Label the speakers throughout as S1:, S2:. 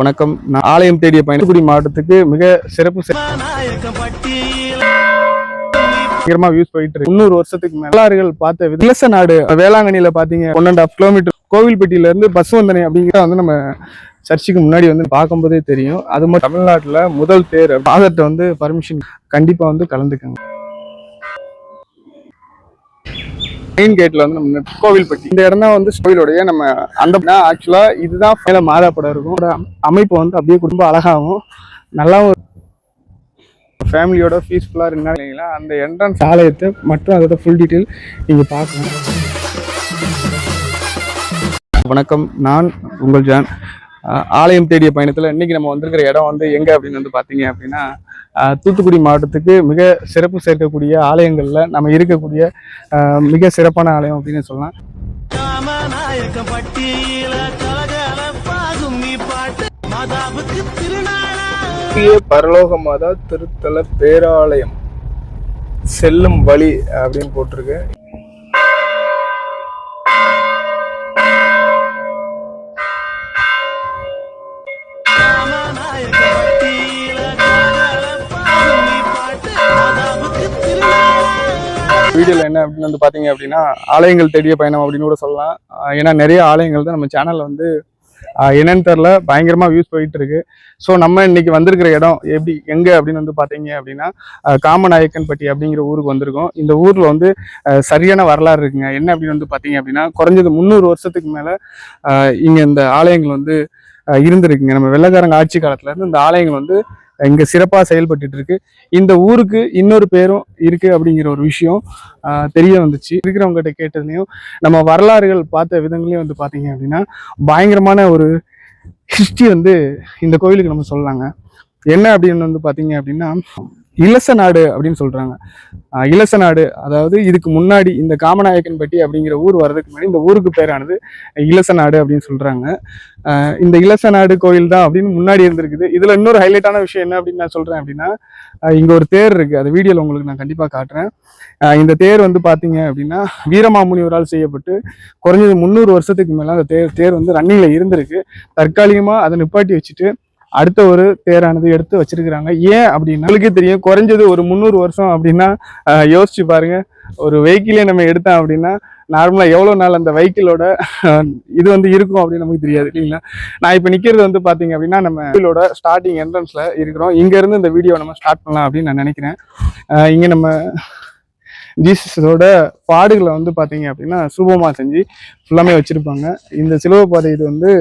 S1: வணக்கம். நான் ஆலயம் தேடிய பயணக்குடி மாவட்டத்துக்கு மிக சிறப்பு சீக்கிரமா வியூஸ் போயிட்டு இருக்கு. முந்நூறு வருஷத்துக்கு மேலாறுகள் பார்த்த விலச நாடு. வேளாங்கண்ணியில பாத்தீங்க ஒன் அண்ட் ஆஃப் கிலோமீட்டர் கோவில்பட்டியில இருந்து பஸ் வந்தனை அப்படிங்கிற வந்து நம்ம சர்ச்சுக்கு முன்னாடி வந்து பார்க்கும்போதே தெரியும். அது மட்டும் தமிழ்நாட்டுல முதல் தேர் பாதத்தை வந்து பர்மிஷன் கண்டிப்பா வந்து கலந்துக்கங்க. மெயின் கேட்ல வந்து நம்ம கோவில்பட்டி. இந்த இடம் தான் வந்து கோவிலுடைய நம்ம அந்த ஆக்சுவலா இதுதான் மேல மாதா படம் இருக்கும். அமைப்பு வந்து அப்படியே குடும்ப அழகாகவும் நல்லாவும் ஃபேமிலியோட பீஸ்ஃபுல்லாக இருந்தாங்களா அந்த என்ட்ரன்ஸ் ஆலயத்தை மற்றும் அதோட ஃபுல் டீட்டெயில் நீங்கள் பார்க்கணும். வணக்கம். நான் உங்கள் ஜான். ஆலயம் தேடிய பயணத்தில் இன்னைக்கு நம்ம வந்திருக்கிற இடம் வந்து எங்கே அப்படின்னு வந்து பார்த்தீங்க அப்படின்னா தூத்துக்குடி மாவட்டத்துக்கு மிக சிறப்பு சேர்க்கக்கூடிய ஆலயங்களில் நம்ம இருக்கக்கூடிய மிக சிறப்பான ஆலயம் அப்படின்னு சொல்லலாம். பரலோக மாதா திருத்தல பேராலயம். செல்லும் வழி அப்படின்னு போட்டிருக்கு. வீடியோவில் என்ன அப்படின்னு வந்து பார்த்தீங்க அப்படின்னா ஆலயங்கள் தேடிய பயணம் அப்படின்னு கூட சொல்லலாம். ஏன்னா நிறைய ஆலயங்கள் தான் நம்ம சேனலில் வந்து என்னன்னு தெரில பயங்கரமாக வியூஸ் போயிட்டு இருக்கு ஸோ நம்ம இன்னைக்கு வந்திருக்கிற இடம் எப்படி எங்கே அப்படின்னு வந்து பார்த்தீங்க அப்படின்னா காமநாயக்கன்பட்டி அப்படிங்கிற ஊருக்கு வந்திருக்கோம். இந்த ஊரில் வந்து சரியான வரலாறு இருக்குங்க. என்ன அப்படின்னு வந்து பார்த்தீங்க அப்படின்னா குறைஞ்சது முந்நூறு வருஷத்துக்கு மேலே இங்கே இந்த ஆலயங்கள் வந்து இருந்திருக்குங்க. நம்ம வெள்ளக்காரங்க ஆட்சி காலத்துலேருந்து இந்த ஆலயங்கள் வந்து இங்கே சிறப்பாக செயல்பட்டுட்டு இருக்கு. இந்த ஊருக்கு இன்னொரு பேரும் இருக்கு அப்படிங்கிற ஒரு விஷயம் தெரிய வந்துச்சு. இருக்கிறவங்ககிட்ட கேட்டதுலையும் நம்ம வரலாறுகள் பார்த்த விதங்களையும் வந்து பார்த்தீங்க அப்படின்னா பயங்கரமான ஒரு ஹிஸ்ட்ரி வந்து இந்த கோயிலுக்கு நம்ம சொல்லலாங்க. என்ன அப்படின்னு வந்து பார்த்தீங்க அப்படின்னா இலச நாடு அப்படின்னு சொல்றாங்க. இலச நாடு அதாவது இதுக்கு முன்னாடி இந்த காமநாயக்கன்பட்டி அப்படிங்கிற ஊர் வர்றதுக்கு முன்னாடி இந்த ஊருக்கு பேரானது இலச நாடு அப்படின்னு சொல்றாங்க. இந்த இலச நாடு கோயில் தான் அப்படின்னு முன்னாடி இருந்திருக்குது. இதுல இன்னொரு ஹைலைட்டான விஷயம் என்ன அப்படின்னு நான் சொல்றேன் அப்படின்னா இங்கே இங்க ஒரு தேர் இருக்கு. அது வீடியோல உங்களுக்கு நான் கண்டிப்பா காட்டுறேன். இந்த தேர் வந்து பாத்தீங்க அப்படின்னா வீரமாமுனிவரால் செய்யப்பட்டு குறைஞ்சது முந்நூறு வருஷத்துக்கு மேல அந்த தேர் தேர் வந்து ரன்னிங்ல இருந்திருக்கு. தற்காலிகமா அதை நிப்பாட்டி வச்சுட்டு அடுத்த ஒரு தேரானது எடுத்து வச்சிருக்கிறாங்க. ஏன் அப்படின்னா உங்களுக்கே தெரியும் குறைஞ்சது ஒரு முந்நூறு வருஷம் அப்படின்னா யோசிச்சு பாருங்க. ஒரு வெஹிக்கிளே நம்ம எடுத்தோம் அப்படின்னா நார்மலாக எவ்வளோ நாள் அந்த வெஹிக்கிளோட இது வந்து இருக்கும் அப்படின்னு நமக்கு தெரியாது இல்லைங்களா? நான் இப்போ நிற்கிறது வந்து பார்த்தீங்க அப்படின்னா நம்ம வெஹிக்கிளோட ஸ்டார்டிங் என்ட்ரன்ஸில் இருக்கிறோம். இங்கேருந்து இந்த வீடியோ நம்ம ஸ்டார்ட் பண்ணலாம் அப்படின்னு நான் நினைக்கிறேன். இங்கே நம்ம ஜீசஸோட பாடுகளை வந்து பார்த்தீங்க அப்படின்னா சூபமாக செஞ்சு ஃபுல்லாமே வச்சுருப்பாங்க. இந்த சிலுவை பாதை இது வந்து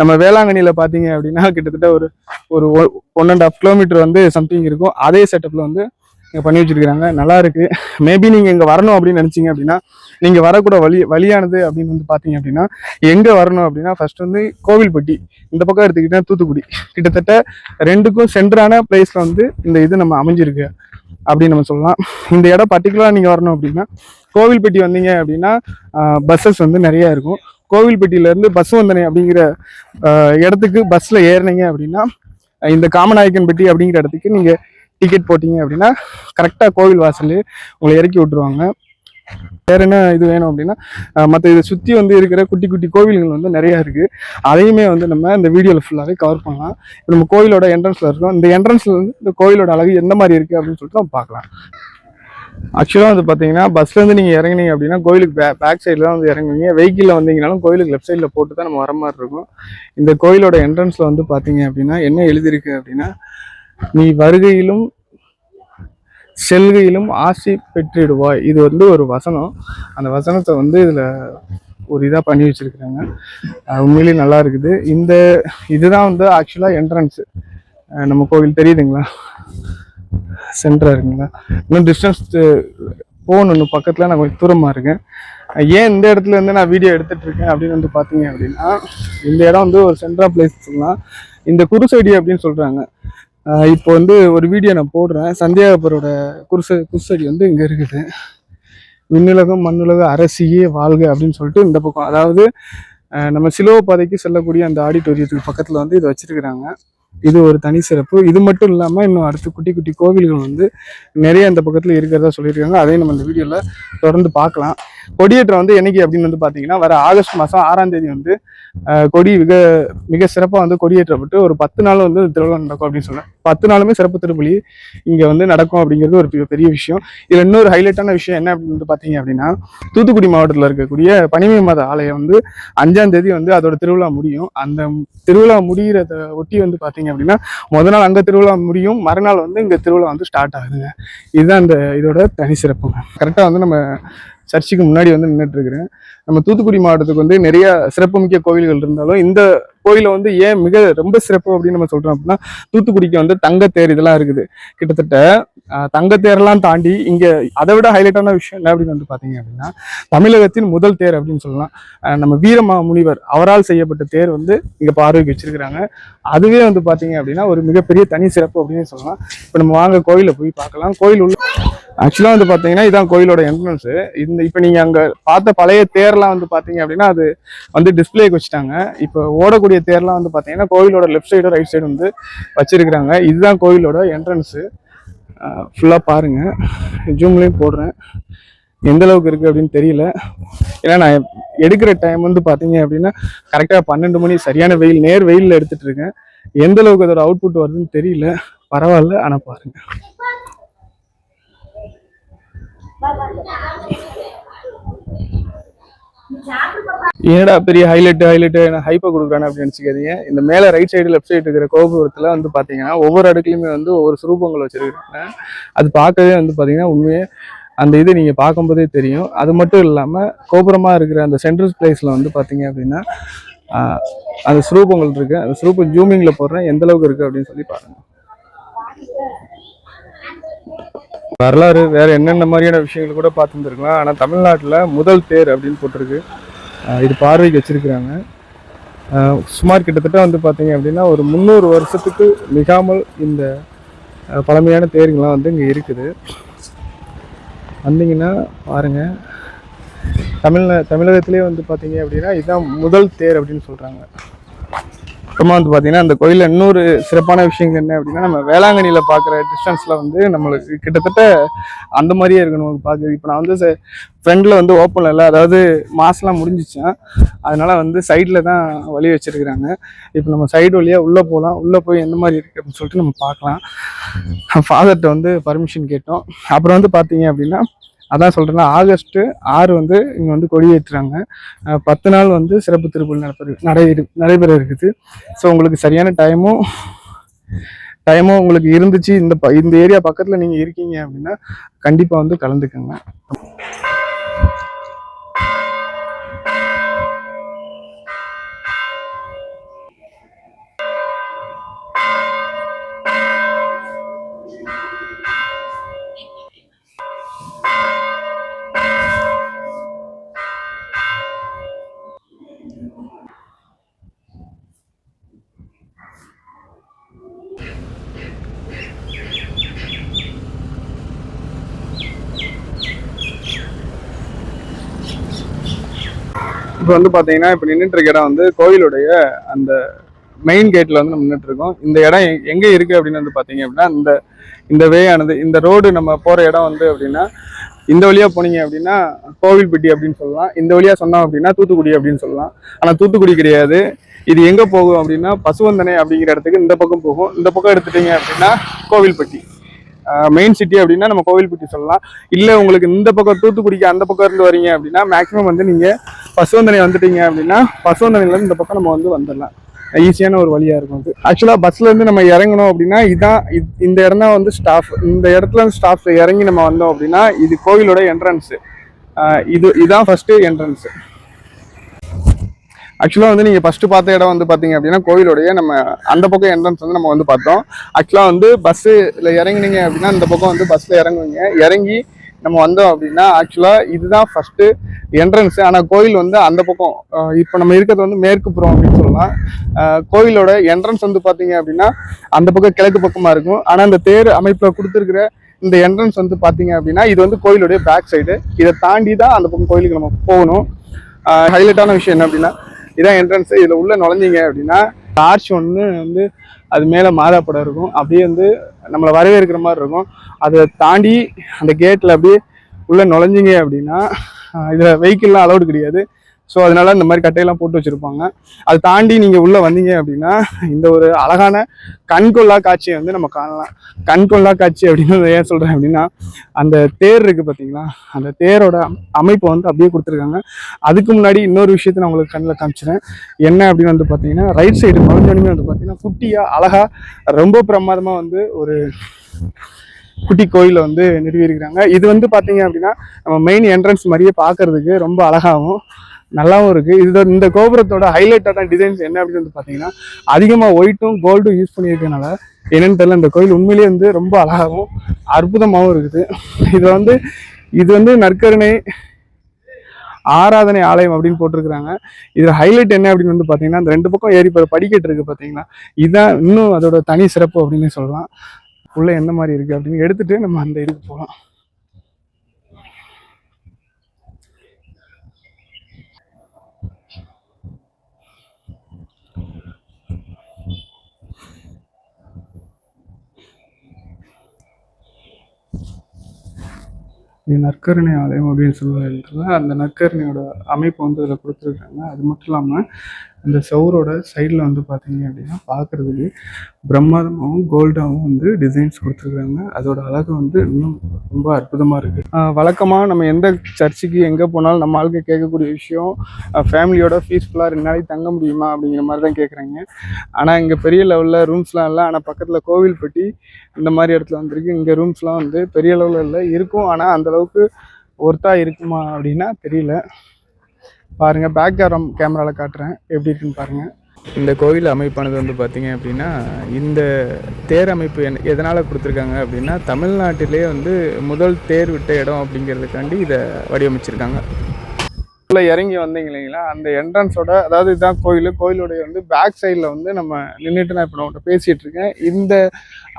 S1: நம்ம வேளாங்கண்ணியில் பார்த்தீங்க அப்படின்னா கிட்டத்தட்ட ஒரு ஒரு ஒன் அண்ட் ஆஃப் கிலோமீட்டர் வந்து சம்திங் இருக்கும். அதே செட்டப்பில் வந்து இங்கே பண்ணி வச்சுருக்காங்க நல்லாயிருக்கு மேபி நீங்கள் இங்கே வரணும் அப்படின்னு நினச்சிங்க அப்படின்னா நீங்கள் வரக்கூட வழி வழியானது அப்படின்னு வந்து பார்த்தீங்க அப்படின்னா எங்கே வரணும் அப்படின்னா ஃபர்ஸ்ட் வந்து கோவில்பட்டி. இந்த பக்கம் எடுத்துக்கிட்டா தூத்துக்குடி. கிட்டத்தட்ட ரெண்டுக்கும் சென்டரான பிளேஸில் வந்து இந்த இது நம்ம அமைஞ்சிருக்கு. அப்படின்னு நம்ம சொல்லலாம். இந்த இடம் பர்டிகுலராக நீங்கள் வரணும் அப்படின்னா கோவில்பட்டி வந்தீங்க அப்படின்னா பஸ்ஸஸ் வந்து நிறையா இருக்கும். கோவில்பட்டியிலேருந்து பஸ் வந்தனை அப்படிங்கிற இடத்துக்கு பஸ்ஸில் ஏறினீங்க அப்படின்னா இந்த காமநாயக்கன்பட்டி அப்படிங்கிற இடத்துக்கு நீங்கள் டிக்கெட் போட்டீங்க அப்படின்னா கரெக்டாக கோவில் வாசல்லே உங்களை இறக்கி விட்டுருவாங்க. வேற என்ன இது வேணும் அப்படின்னா மற்ற இதை சுற்றி வந்து இருக்கிற குட்டி குட்டி கோவில்கள் வந்து நிறையா இருக்குது அதையுமே வந்து நம்ம இந்த வீடியோவில் ஃபுல்லாகவே கவர் பண்ணலாம். இப்போ நம்ம கோயிலோட என்ட்ரன்ஸில் இருக்கோம். இந்த என்ட்ரன்ஸில் வந்து இந்த கோயிலோட அழகு எந்த மாதிரி இருக்குது அப்படின்னு சொல்லிட்டு நம்ம பார்க்கலாம். ஆக்சுவலாக வந்து பார்த்தீங்கன்னா பஸ்லேருந்து நீங்கள் இறங்குனீங்க அப்படின்னா கோயிலுக்கு பே பேக் சைடில் தான் வந்து இறங்குவீங்க. வெஹிக்கிளில் வந்தீங்கனாலும் கோயிலுக்கு லெஃப்ட் சைடில் போட்டு தான் நம்ம வர மாதிரி இருக்கும். இந்த கோயிலோட என்ட்ரன்ஸில் வந்து பார்த்தீங்க அப்படின்னா என்ன எழுதியிருக்கு அப்படின்னா நீ வருகையிலும் செல்கையிலும் ஆசி பெற்றிடுவாய். இது வந்து ஒரு வசனம். அந்த வசனத்தை வந்து இதில் ஒரு இதாக பண்ணி வச்சிருக்கிறாங்க. உண்மையிலேயே நல்லா இருக்குது. இந்த இதுதான் வந்து ஆக்சுவலாக என்ட்ரன்ஸு நம்ம கோவில் தெரியுதுங்களா? சென்டராக இருக்குங்களா? இன்னும் டிஸ்டன்ஸ் போகணும். இன்னும் பக்கத்தில் நான் கொஞ்சம் தூரமாக இருக்கேன். ஏன் இந்த இடத்துல இருந்து நான் வீடியோ எடுத்துட்டு இருக்கேன் அப்படின்னு வந்து பார்த்தீங்க அப்படின்னா இந்த இடம் வந்து ஒரு சென்ட்ரா பிளேஸ் சொல்லலாம் இந்த குருசடி அப்படின்னு சொல்கிறாங்க இப்போ வந்து ஒரு வீடியோ நான் போடுறேன். சந்தியாகப்பரோட குருச குருசடி வந்து இங்கே இருக்குது. விண்ணுலகம் மண்ணுலக அரசியே வாழ்க அப்படின்னு சொல்லிட்டு இந்த பக்கம். அதாவது நம்ம சிலுவ பாதைக்கு செல்லக்கூடிய அந்த ஆடிட்டோரியத்துக்கு பக்கத்தில் வந்து இது வச்சுருக்குறாங்க. இது ஒரு தனி சிறப்பு. இது மட்டும் இல்லாமல் இன்னும் அடுத்து குட்டி குட்டி கோவில்கள் வந்து நிறைய அந்த பக்கத்தில் இருக்கிறதா சொல்லியிருக்காங்க. அதையும் நம்ம இந்த வீடியோவில் தொடர்ந்து பார்க்கலாம். கொடியேற்றம் வந்து என்னைக்கு அப்படின்னு வந்து பார்த்தீங்கன்னா வர ஆகஸ்ட் மாதம் ஆறாம் தேதி வந்து கொடி மிக மிக சிறப்பாக வந்து கொடியேற்றப்பட்டு ஒரு பத்து நாள் வந்து திருவிழா நடக்கும் அப்படின்னு சொன்னேன் பத்து நாளுமே சிறப்பு திருப்பலி இங்கே வந்து நடக்கும் அப்படிங்கிறது ஒரு பெரிய- பெரிய விஷயம். இதில் இன்னொரு ஹைலைட்டான விஷயம் என்ன அப்படின்னு பார்த்தீங்க அப்படின்னா தூத்துக்குடி மாவட்டத்தில் இருக்கக்கூடிய பனிமை மாத ஆலயம் வந்து அஞ்சாம் தேதி வந்து அதோட திருவிழா முடியும். அந்த திருவிழா முடிகிறத ஒட்டி வந்து பார்த்தீங்க அப்படின்னா முத நாள் அங்கே திருவிழா முடியும். மறுநாள் வந்து இங்கே திருவிழா வந்து ஸ்டார்ட் ஆகுதுங்க. இதுதான் அந்த இதோட தனி சிறப்புங்க கரெக்டாக வந்து நம்ம சர்ச்சுக்கு முன்னாடி வந்து நின்றுட்டு இருக்கிறேன். நம்ம தூத்துக்குடி மாவட்டத்துக்கு வந்து நிறைய சிறப்புமிக்க கோவில்கள் இருந்தாலும் இந்த கோயில வந்து ஏன் மிக ரொம்ப சிறப்பு அப்படின்னு நம்ம சொல்றோம் அப்படின்னா தூத்துக்குடிக்கு வந்து தங்கத்தேர் இதெல்லாம் இருக்குது. கிட்டத்தட்ட தங்கத்தேரெல்லாம் தாண்டி இங்க அதை விட ஹைலைட்டான விஷயம் என்ன அப்படின்னு வந்து பாத்தீங்க அப்படின்னா தமிழகத்தின் முதல் தேர் அப்படின்னு சொல்லலாம். நம்ம வீரமா முனிவர் அவரால் செய்யப்பட்ட தேர் வந்து இங்க பார்வைக்கு வச்சிருக்கிறாங்க. அதுவே வந்து பாத்தீங்க அப்படின்னா ஒரு மிகப்பெரிய தனி சிறப்பு அப்படின்னு சொல்லலாம். இப்போ நம்ம வாங்க கோயில போய் பார்க்கலாம். கோயில் உள்ள ஆக்சுவலாக வந்து பார்த்தீங்கன்னா இதான் கோயிலோட என்ட்ரன்ஸு இந்த இப்போ நீங்கள் அங்கே பார்த்த பழைய தேர்லாம் வந்து பார்த்தீங்க அப்படின்னா அது வந்து டிஸ்பிளேக்கு வச்சுட்டாங்க. இப்போ ஓடக்கூடிய தேர்லாம் வந்து பார்த்தீங்கன்னா கோயிலோட லெஃப்ட் சைடு ரைட் சைடு வந்து வச்சிருக்கிறாங்க. இதுதான் கோயிலோட என்ட்ரன்ஸு ஃபுல்லாக பாருங்கள் ஜூம்லேயும் போடுறேன். எந்த அளவுக்கு இருக்குது அப்படின்னு தெரியல. ஏன்னா நான் எடுக்கிற டைம் வந்து பார்த்தீங்க அப்படின்னா கரெக்டாக பன்னெண்டு மணி சரியான வெயில் நேர் வெயிலில் எடுத்துகிட்டு இருக்கேன். எந்த அளவுக்கு அதோட அவுட்புட் வருதுன்னு தெரியல. பரவாயில்ல ஆனால் பாருங்கள் ஏன்டா பெரிய ஹைலைட் ஹைலைட் ஹைப்பை கொடுக்குறானே அப்படின்னு நினச்சிக்காதீங்க. இந்த மேலே ரைட் சைடு லெஃப்ட் சைடு இருக்கிற கோபுரத்தில் வந்து பார்த்தீங்கன்னா ஒவ்வொரு அடுக்குலையுமே வந்து ஒவ்வொரு சுரூபங்கள் வச்சுருக்காங்க அது பார்க்கவே வந்து பார்த்தீங்கன்னா உண்மையே அந்த இது நீங்கள் பார்க்கும்போதே தெரியும். அது மட்டும் இல்லாமல் கோபுரமாக இருக்கிற அந்த சென்ட்ரல் பிளேஸில் வந்து பார்த்தீங்க அப்படின்னா அந்த சுரூபங்கள் இருக்குது அந்த சுரூபம் ஜூமிங்கில் போடுறேன் எந்த அளவுக்கு இருக்கு அப்படின்னு சொல்லி பாருங்க. வரலாறு வேற என்னென்ன மாதிரியான விஷயங்கள் கூட பார்த்துருந்துருக்கலாம். ஆனால் தமிழ்நாட்டில் முதல் தேர் அப்படின்னு போட்டிருக்கு. இது பார்வைக்கு வச்சிருக்கிறாங்க. சுமார் கிட்டத்தட்ட வந்து பார்த்தீங்க அப்படின்னா ஒரு முந்நூறு வருஷத்துக்கு மிகாமல் இந்த பழமையான தேர்கள்லாம் வந்து இங்கே இருக்குது. வந்தீங்கன்னா பாருங்கள் தமிழ்நா தமிழகத்திலே வந்து பார்த்தீங்க அப்படின்னா இதுதான் முதல் தேர் அப்படின்னு சொல்கிறாங்க அப்புறமா வந்து பார்த்தீங்கன்னா அந்த கோயிலில் இன்னொரு சிறப்பான விஷயங்கள் என்ன அப்படின்னா நம்ம வேளாங்கண்ணியில் பார்க்குற டிஸ்டன்ஸில் வந்து நம்மளுக்கு கிட்டத்தட்ட அந்த மாதிரியே இருக்கணும் பார்க்குறது இப்போ நான் வந்து ஃப்ரண்டில் வந்து ஓப்பனில் இல்லை அதாவது மாசெலாம் முடிஞ்சிச்சேன் அதனால வந்து சைடில் தான் வழி வச்சிருக்கிறாங்க. இப்போ நம்ம சைடு வழியாக உள்ளே போகலாம் உள்ளே போய் எந்த மாதிரி இருக்குது அப்படின்னு சொல்லிட்டு நம்ம பார்க்கலாம். ஃபாதர்கிட்ட வந்து பர்மிஷன் கேட்டோம். அப்புறம் வந்து பார்த்தீங்க அப்படின்னா அதான் சொல்கிறேன்னா ஆகஸ்ட்டு ஆறு வந்து இங்கே வந்து கொடியேற்றுறாங்க. பத்து நாள் வந்து சிறப்பு திருப்பலி நடப்பது நடை நடைபெற இருக்குது. ஸோ உங்களுக்கு சரியான டைமும் டைமும் உங்களுக்கு இருந்துச்சு. இந்த ப- இந்த ஏரியா பக்கத்தில் நீங்கள் இருக்கீங்க அப்படின்னா கண்டிப்பாக வந்து கலந்துக்கங்க. இப்போ வந்து பார்த்தீங்கன்னா இப்போ நின்றுட்டு இருக்க இடம் வந்து கோயிலுடைய அந்த மெயின் கேட்டில் வந்து நம்ம நின்றுட்டு இருக்கோம். இந்த இடம் எங்கே இருக்குது அப்படின்னு வந்து பார்த்தீங்க அப்படின்னா இந்த இந்த வே ஆனது இந்த ரோடு நம்ம போகிற இடம் வந்து அப்படின்னா இந்த வழியாக போனீங்க அப்படின்னா கோவில்பட்டி அப்படின்னு சொல்லலாம். இந்த வழியாக சொன்னோம் அப்படின்னா தூத்துக்குடி அப்படின்னு சொல்லலாம். ஆனால் தூத்துக்குடி கிடையாது. இது எங்கே போகும் அப்படின்னா பசுவந்தனை அப்படிங்கிற இடத்துக்கு இந்த பக்கம் போகும். இந்த பக்கம் எடுத்துட்டீங்க அப்படின்னா கோவில்பட்டி. மெயின் சிட்டி அப்படின்னா நம்ம கோவில்பட்டி சொல்லலாம். இல்லை உங்களுக்கு இந்த பக்கம் தூத்துக்குடிக்கு அந்த பக்கம் இருந்து வரீங்க அப்படின்னா மேக்ஸிமம் வந்து நீங்கள் பசுவந்தனை வந்துட்டீங்க அப்படின்னா பசுவந்தனையிலேருந்து இந்த பக்கம் நம்ம வந்து வந்துடலாம். ஈஸியான ஒரு வழியாக இருக்கும் அது. ஆக்சுவலாக பஸ்லேருந்து நம்ம இறங்கணும் அப்படின்னா இதான் இத்- இந்த இடம் தான் வந்து ஸ்டாஃப் இந்த இடத்துல இருந்து இறங்கி நம்ம வந்தோம் அப்படின்னா இது கோவிலோட என்ட்ரன்ஸு இது இதான் ஃபஸ்ட்டு என்ட்ரன்ஸு ஆக்சுவலாக வந்து நீங்கள் ஃபஸ்ட்டு பார்த்த இடம் வந்து பார்த்தீங்க அப்படின்னா கோவிலுடைய நம்ம அந்த பக்கம் என்ட்ரன்ஸ் வந்து நம்ம வந்து பார்த்தோம். ஆக்சுவலாக வந்து பஸ்ஸில் இறங்குனீங்க அப்படின்னா இந்த பக்கம் வந்து பஸ்ஸில் இறங்குவீங்க. இறங்கி நம்ம வந்தோம் அப்படின்னா ஆக்சுவலாக இதுதான் ஃபஸ்ட்டு என்ட்ரன்ஸ் ஆனால் கோயில் வந்து அந்த பக்கம் இப்போ நம்ம இருக்கிறது வந்து மேற்கு புறம் அப்படின்னு சொல்லலாம். கோயிலோட என்ட்ரன்ஸ் வந்து பார்த்தீங்க அப்படின்னா அந்த பக்கம் கிழக்கு பக்கமாக இருக்கும். ஆனால் அந்த தேர் அமைப்பில் கொடுத்துருக்குற இந்த என்ட்ரன்ஸ் வந்து பார்த்தீங்க அப்படின்னா இது வந்து கோயிலுடைய பேக் சைடு இதை தாண்டி தான் அந்த பக்கம் கோயிலுக்கு நம்ம போகணும். ஹைலைட்டான விஷயம் என்ன அப்படின்னா இதான் என்ட்ரன்ஸ் இதில் உள்ளே நுழைஞ்சிங்க அப்படின்னா ஆர்ச் ஒன்று வந்து அது மேலே மாதா படம் இருக்கும். அப்படியே வந்து நம்மளை வரவேற்கிற மாதிரி இருக்கும். அதை தாண்டி அந்த கேட்டில் அப்படியே உள்ளே நுழைஞ்சிங்க அப்படின்னா இதில் வெஹிக்கிள்லாம் அலௌடு கிடையாது. ஸோ அதனால இந்த மாதிரி கட்டையெல்லாம் போட்டு வச்சிருப்பாங்க. அது தாண்டி நீங்க உள்ள வந்தீங்க அப்படின்னா இந்த ஒரு அழகான கண்கொள்ளா காட்சியை வந்து நம்ம காணலாம். கண்கொள்ளா காட்சி அப்படின்னு ஏன் சொல்றேன் அப்படின்னா அந்த தேர் இருக்கு பாத்தீங்களா? அந்த தேரோட அமைப்பு வந்து அப்படியே கொடுத்துருக்காங்க. அதுக்கு முன்னாடி இன்னொரு விஷயத்த நான் உங்களுக்கு கண்ணில் காமிச்சிடறேன் என்ன அப்படின்னு வந்து பார்த்தீங்கன்னா ரைட் சைடு நுழைஞ்சோடனே வந்து பார்த்தீங்கன்னா குட்டியா அழகா ரொம்ப பிரமாதமா வந்து ஒரு குட்டி கோயிலை வந்து நிறுவியிருக்கிறாங்க. இது வந்து பார்த்தீங்க அப்படின்னா நம்ம மெயின் என்ட்ரன்ஸ் மாதிரியே பார்க்கறதுக்கு ரொம்ப அழகாகவும் நல்லாவும் இருக்கு. இது இந்த கோபுரத்தோட ஹைலைட்டான டிசைன்ஸ் என்ன அப்படின்னு வந்து பார்த்தீங்கன்னா அதிகமாக ஒயிட்டும் கோல்டும் யூஸ் பண்ணியிருக்கனால என்னென்னு தெரியல. இந்த கோயில் உண்மையிலேயே வந்து ரொம்ப அழகாகவும் அற்புதமாகவும் இருக்குது. இது வந்து இது வந்து நற்கருணை ஆராதனை ஆலயம் அப்படின்னு போட்டிருக்கிறாங்க. இதில் ஹைலைட் என்ன அப்படின்னு வந்து பார்த்தீங்கன்னா அந்த ரெண்டு பக்கம் ஏறி படிக்கட்டு இருக்குது பார்த்தீங்கன்னா இதுதான் இன்னும் அதோட தனி சிறப்பு அப்படின்னு சொல்லலாம். உள்ளே என்ன மாதிரி இருக்குது அப்படின்னு எடுத்துகிட்டு நம்ம அந்த இதுக்கு போகலாம் இது நற்கருணை ஆலயம் அப்படின்னு சொல்லுவாங்க அந்த நற்கருணையோட அமைப்பு வந்து அதில் கொடுத்துருக்காங்க. அது மட்டும் இல்லாமல் அந்த சவுரோட சைடில் வந்து பார்த்தீங்க அப்படின்னா பார்க்குறதுக்கு பிரம்மாதமாகவும் கோல்டாகவும் வந்து டிசைன்ஸ் கொடுத்துருக்காங்க. அதோட அழகு வந்து இன்னும் ரொம்ப அற்புதமாக இருக்குது வழக்கமாக நம்ம எந்த சர்ச்சுக்கு எங்கே போனாலும் நம்ம ஆளுக்கு கேட்கக்கூடிய விஷயம் ஃபேமிலியோட பீஸ்ஃபுல்லாக ரெண்டு நாளைக்கு தங்க முடியுமா அப்படிங்கிற மாதிரி தான் கேட்குறாங்க ஆனால் இங்கே பெரிய லெவலில் ரூம்ஸ்லாம் இல்லை. ஆனால் பக்கத்தில் கோவில்பட்டி இந்த மாதிரி இடத்துல வந்திருக்கு. இங்கே ரூம்ஸ்லாம் வந்து பெரிய லெவலில் இல்லை. இருக்கும். ஆனால் அந்த அளவுக்கு இருக்குமா அப்படின்னா தெரியல. பாருங்கள் பேக் கேரம் கேமராவில் காட்டுறேன். எப்படி இருக்குன்னு பாருங்கள் இந்த கோவில் அமைப்பானது வந்து பார்த்தீங்க அப்படின்னா இந்த தேர் அமைப்பு என் எதனால் கொடுத்துருக்காங்க அப்படின்னா தமிழ்நாட்டிலே வந்து முதல் தேர் விட்ட இடம் அப்படிங்கிறதுக்காண்டி இதை வடிவமைச்சிருக்காங்க. உள்ளே இறங்கி வந்தீங்க இல்லைங்களா? அந்த என்ட்ரன்ஸோட அதாவது இதுதான் கோயில். கோயிலுடைய வந்து பேக் சைடில் வந்து நம்ம நின்றுட்டு நான் இப்போ நான் உங்கள்கிட்ட பேசிகிட்டு இருக்கேன். இந்த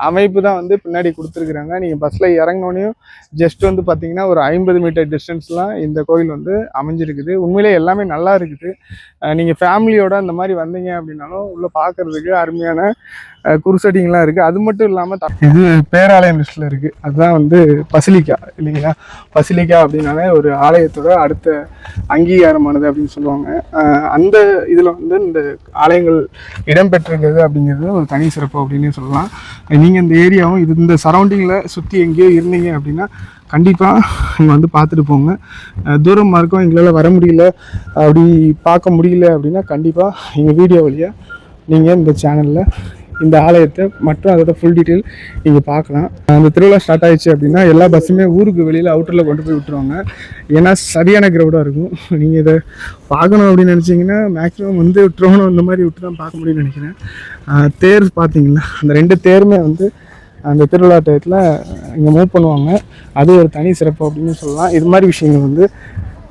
S1: அமைப்பு தான் வந்து பின்னாடி கொடுத்துருக்குறாங்க. நீங்கள் பஸ்ஸில் இறங்கினோனையும் ஜஸ்ட் வந்து பார்த்தீங்கன்னா ஒரு ஐம்பது மீட்டர் டிஸ்டன்ஸ்லாம் இந்த கோயில் வந்து அமைஞ்சிருக்குது. உண்மையிலே எல்லாமே நல்லா இருக்குது. நீங்கள் ஃபேமிலியோட அந்த மாதிரி வந்தீங்க அப்படின்னாலும் உள்ளே பார்க்கறதுக்கு அருமையான குருசடிங்கெலாம் இருக்குது அது மட்டும் இல்லாமல் இது பேராலயம் லிஸ்ட்டில் இருக்குது அதுதான் வந்து பசிலிக்கா இல்லைங்களா? பசிலிக்கா அப்படின்னாலே ஒரு ஆலயத்தோட அடுத்த அங்கீகாரமானது அப்படின்னு சொல்லுவாங்க. அந்த இதில் வந்து இந்த ஆலயங்கள் இடம்பெற்றிருக்கிறது அப்படிங்கிறது ஒரு தனி சிறப்பு அப்படின்னு சொல்லலாம். நீங்கள் இந்த ஏரியாவும் இது இந்த சரௌண்டிங்கில் சுற்றி எங்கேயோ இருந்தீங்க அப்படின்னா கண்டிப்பாக நீங்கள் வந்து பார்த்துட்டு போங்க. தூரமாக இருக்கும் எங்களால் வர முடியல அப்படி பார்க்க முடியல அப்படின்னா கண்டிப்பாக எங்கள் வீடியோ வழியாக நீங்கள் இந்த சேனலில் இந்த ஆலயத்தை மற்றும் அதோட ஃபுல் டீட்டெயில் நீங்கள் பார்க்கலாம். அந்த திருவிழா ஸ்டார்ட் ஆயிடுச்சு அப்படின்னா எல்லா பஸ்ஸுமே ஊருக்கு வெளியில் அவுட்டரில் கொண்டு போய் விட்டுருவாங்க. ஏன்னா சரியான க்ரௌடாக இருக்கும். நீங்கள் இதை பார்க்கணும் அப்படின்னு நினச்சிங்கன்னா மேக்ஸிமம் வந்து ட்ரோனும் இந்த மாதிரி விட்டு தான் பார்க்க முடியும்னு நினைக்கிறேன். தேர் பார்த்தீங்களா? அந்த ரெண்டு தேருமே வந்து அந்த திருவிழா டயத்தில் இங்கே மூவ் பண்ணுவாங்க. அது ஒரு தனி சிறப்பு அப்படின்னு சொல்லலாம். இது மாதிரி விஷயங்கள் வந்து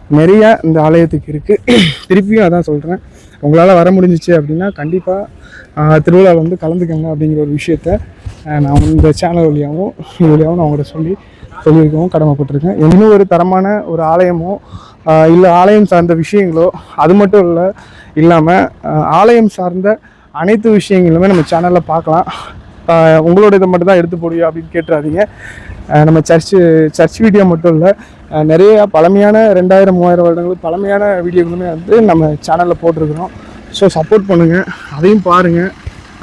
S1: நிறைய இந்த ஆலயத்துக்கு இருக்குது திருப்பியும் அதான் சொல்கிறேன் உங்களால் வர முடிஞ்சிச்சு அப்படின்னா கண்டிப்பாக திருவிழாவில் வந்து கலந்துக்கங்க அப்படிங்கிற ஒரு விஷயத்த நான் இந்த சேனல் வழியாகவும் இது வழியாகவும் நான் உங்கள்கிட்ட சொல்லி சொல்லியிருக்கவும் கடமைப்பட்டிருக்கேன். இன்னும் ஒரு தரமான ஒரு ஆலயமோ இல்லை ஆலயம் சார்ந்த விஷயங்களோ அது மட்டும் இல்லை இல்லாமல் ஆலயம் சார்ந்த அனைத்து விஷயங்களுமே நம்ம சேனலில் பார்க்கலாம். உங்களோட இதை மட்டும் தான் எடுத்து போடுவியா அப்படின்னு கேட்டுறாதீங்க. நம்ம சர்ச்சு சர்ச் வீடியோ மட்டும் இல்லை நிறைய பழமையான ரெண்டாயிரம் மூவாயிரம் வருடங்கள் பழமையான வீடியோக்களுமே வந்து நம்ம சேனலில் போட்டிருக்கிறோம். ஸோ சப்போர்ட் பண்ணுங்கள் அதையும் பாருங்கள்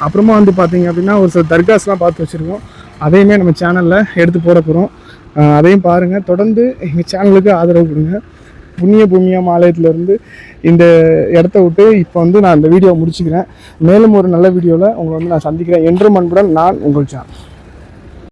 S1: அப்புறமா வந்து பார்த்தீங்க அப்படின்னா ஒரு சில தர்காஸ்லாம் பார்த்து வச்சுருக்கோம். அதையுமே நம்ம சேனலில் எடுத்து போட போகிறோம் அதையும் பாருங்கள் தொடர்ந்து எங்கள் சேனலுக்கு ஆதரவு கொடுங்க. புண்ணிய பூமியா ஆலயத்திலேருந்து இந்த இடத்த விட்டு இப்போ வந்து நான் இந்த வீடியோ முடிச்சுக்கிறேன். மேலும் ஒரு நல்ல வீடியோவில் உங்களை வந்து நான் சந்திக்கிறேன். என்றும் அன்புடன் நான் உங்கள் சேனல்